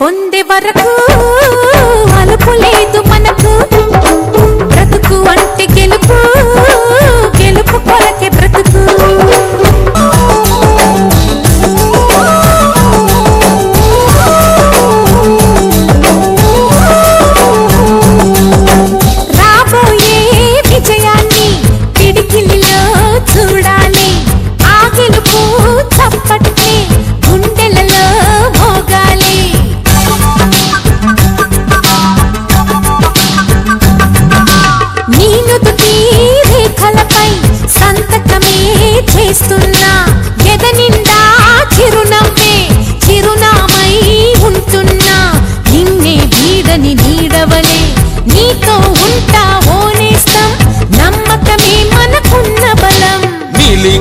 పొందే వరకు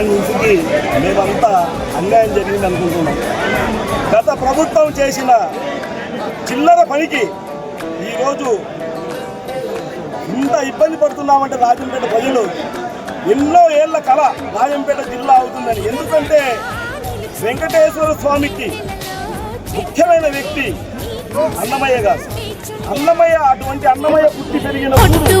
రాయంపేట కాలనీకి మేమంతా అన్యాయం జరిగింది అనుకుంటున్నాం. గత ప్రభుత్వం చేసిన చిల్లర పనికి ఈరోజు ఇంత ఇబ్బంది పడుతున్నామంటే రాజంపేట ప్రజలు ఎన్నో ఏళ్ళ కళ రాజంపేట జిల్లా అవుతుందని. ఎందుకంటే వెంకటేశ్వర స్వామికి ముఖ్యమైన వ్యక్తి అన్నమయ్య గారు. అన్నమయ్య అటువంటి అన్నమయ్య పుట్టి పెరిగిన ఊరు